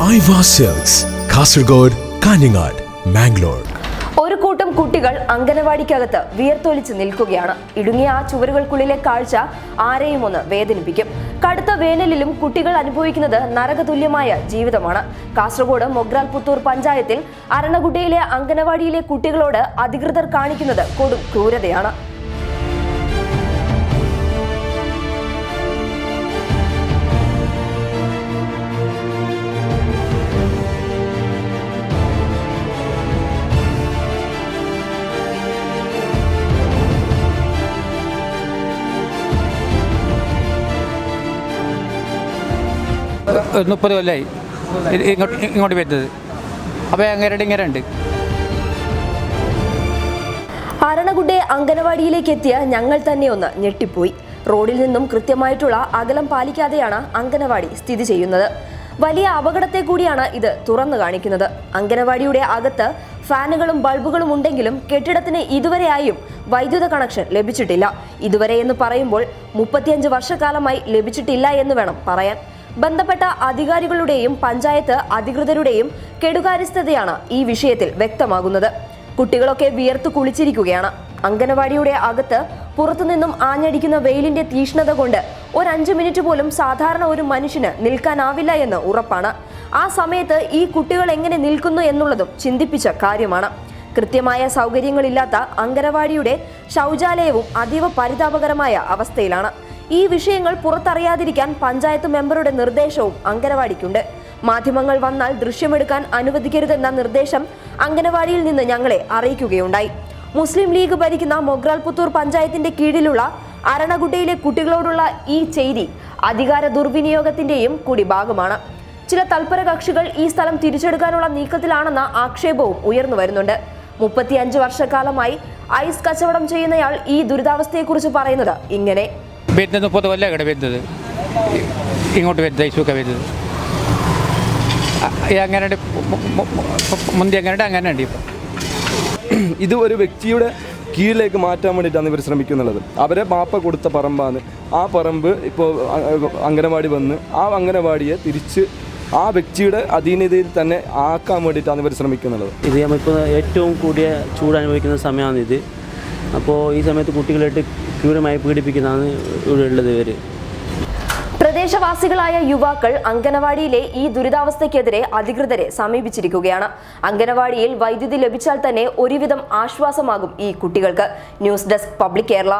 കാസർഗോഡ് കാഞ്ഞങ്ങാട് മാംഗ്ലൂർ. ഒരു കൂട്ടം കുട്ടികൾ അംഗനവാടിക്കകത്ത് വിയർത്തൊലിച്ച് നിൽക്കുകയാണ്. ഇടുങ്ങിയ ആ ചുവരുകൾക്കുള്ളിലെ കാഴ്ച ആരെയും ഒന്ന് വേദനിപ്പിക്കും. കടുത്ത വേനലിലും കുട്ടികൾ അനുഭവിക്കുന്നത് നരകതുല്യമായ ജീവിതമാണ്. കാസർഗോഡ് മൊഗ്രാൽ പുത്തൂർ പഞ്ചായത്തിൽ അരണകുട്ടയിലെ അംഗനവാടിയിലെ കുട്ടികളോട് അധികൃതർ കാണിക്കുന്നത് കൊടും ക്രൂരതയാണ്. മുപ്പത് കൊല്ലമായി ഇങ്ങോട്ട് ഇങ്ങോട്ട് വരുന്നത്. അപ്പോൾ അങ്ങനെ ഇങ്ങനെ ഉണ്ട്. അരണകുഡെ അംഗനവാടിയിലേക്ക് എത്തിയ ഞങ്ങൾ തന്നെ ഒന്ന് ഞെട്ടിപ്പോയി. റോഡിൽ നിന്നും കൃത്യമായിട്ടുള്ള അകലം പാലിക്കാതെയാണ് അംഗനവാടി സ്ഥിതി ചെയ്യുന്നത്. വലിയ അപകടത്തെ കൂടിയാണ് ഇത് തുറന്നു കാണിക്കുന്നത്. അംഗനവാടിയുടെ അകത്ത് ഫാനുകളും ബൾബുകളും ഉണ്ടെങ്കിലും കെട്ടിടത്തിന് ഇതുവരെയായും വൈദ്യുത കണക്ഷൻ ലഭിച്ചിട്ടില്ല. ഇതുവരെ എന്ന് പറയുമ്പോൾ മുപ്പത്തിയഞ്ച് വർഷക്കാലമായി ലഭിച്ചിട്ടില്ല എന്ന് വേണം പറയാൻ. ബന്ധപ്പെട്ട അധികാരികളുടെയും പഞ്ചായത്ത് അധികൃതരുടെയും കെടുകാര്യസ്ഥതയാണ് ഈ വിഷയത്തിൽ വ്യക്തമാകുന്നത്. കുട്ടികളൊക്കെ വിയർത്തു കുളിച്ചിരിക്കുകയാണ്. അംഗനവാടിയുടെ അകത്ത് പുറത്തുനിന്നും ആഞ്ഞടിക്കുന്ന വെയിലിന്റെ തീഷ്ണത കൊണ്ട് ഒരു അഞ്ചു മിനിറ്റ് പോലും സാധാരണ ഒരു മനുഷ്യന് നിൽക്കാനാവില്ല എന്ന് ഉറപ്പാണ്. ആ സമയത്ത് ഈ കുട്ടികൾ എങ്ങനെ നിൽക്കുന്നു എന്നുള്ളതും ചിന്തിപ്പിച്ച കാര്യമാണ്. കൃത്യമായ സൗകര്യങ്ങളില്ലാത്ത അംഗനവാടിയുടെ ശൗചാലയവും അതീവ പരിതാപകരമായ അവസ്ഥയിലാണ്. ഈ വിഷയങ്ങൾ പുറത്തറിയാതിരിക്കാൻ പഞ്ചായത്ത് മെമ്പറുടെ നിർദ്ദേശവും അങ്കനവാടിക്കുണ്ട് മാധ്യമങ്ങൾ വന്നാൽ ദൃശ്യമെടുക്കാൻ അനുവദിക്കരുതെന്ന നിർദ്ദേശം അങ്കനവാടിയിൽ നിന്ന് ഞങ്ങളെ അറിയിക്കുകയുണ്ടായി. മുസ്ലിം ലീഗ് ഭരിക്കുന്ന മൊഗ്രാൽ പുത്തൂർ പഞ്ചായത്തിന്റെ കീഴിലുള്ള അരണകുട്ടയിലെ കുട്ടികളോടുള്ള ഈ ചെയ്തി അധികാര ദുർവിനിയോഗത്തിന്റെയും കൂടി ഭാഗമാണ് ചില തൽപര കക്ഷികൾ ഈ സ്ഥലം തിരിച്ചെടുക്കാനുള്ള നീക്കത്തിലാണെന്ന ആക്ഷേപവും ഉയർന്നു വരുന്നുണ്ട്. മുപ്പത്തിയഞ്ച് വർഷക്കാലമായി ഐസ് കച്ചവടം ചെയ്യുന്നയാൾ ഈ ദുരിതാവസ്ഥയെക്കുറിച്ച് പറയുന്നത് ഇങ്ങനെ. വരുന്നത് മുപ്പത് കൊല്ലം ഇവിടെ വരുന്നത്. ഇങ്ങോട്ട് വരുന്നത് ഐസൊക്കെ വരുന്നത്. അങ്ങനെയുണ്ട് മുന്തി അങ്ങനെ അങ്ങനെയുണ്ട് അങ്ങനെ ഉണ്ട് ഇപ്പം. ഇത് ഒരു വ്യക്തിയുടെ കീഴിലേക്ക് മാറ്റാൻ വേണ്ടിയിട്ടാണ് ഇവർ ശ്രമിക്കുന്നുള്ളത്. അവരെ മാപ്പ കൊടുത്ത പറമ്പാണ്. ആ പറമ്പ് ഇപ്പോൾ അംഗനവാടി വന്ന് ആ അംഗനവാടിയെ തിരിച്ച് ആ വ്യക്തിയുടെ അധീനതയിൽ തന്നെ ആക്കാൻ വേണ്ടിയിട്ടാണ് ഇവർ ശ്രമിക്കുന്നുള്ളത്. ഇത് നമ്മളിപ്പോൾ ഏറ്റവും കൂടിയ ചൂട് അനുഭവിക്കുന്ന സമയമാണിത്. അപ്പോൾ ഈ സമയത്ത് കുട്ടികളായിട്ട് ക്രൂരമായി പീഡിപ്പിക്കുന്നതാണ് ഇവിടെ ഉള്ളത് ഇവർ പ്രദേശവാസികളായ യുവാക്കൾ അംഗനവാടിയിലെ ഈ ദുരിതാവസ്ഥയ്ക്കെതിരെ അധികൃതരെ സമീപിച്ചിരിക്കുകയാണ്. അംഗനവാടിയിൽ വൈദ്യുതി ലഭിച്ചാൽ തന്നെ ഒരുവിധം ആശ്വാസമാകും ഈ കുട്ടികൾക്ക്. News desk public Kerala.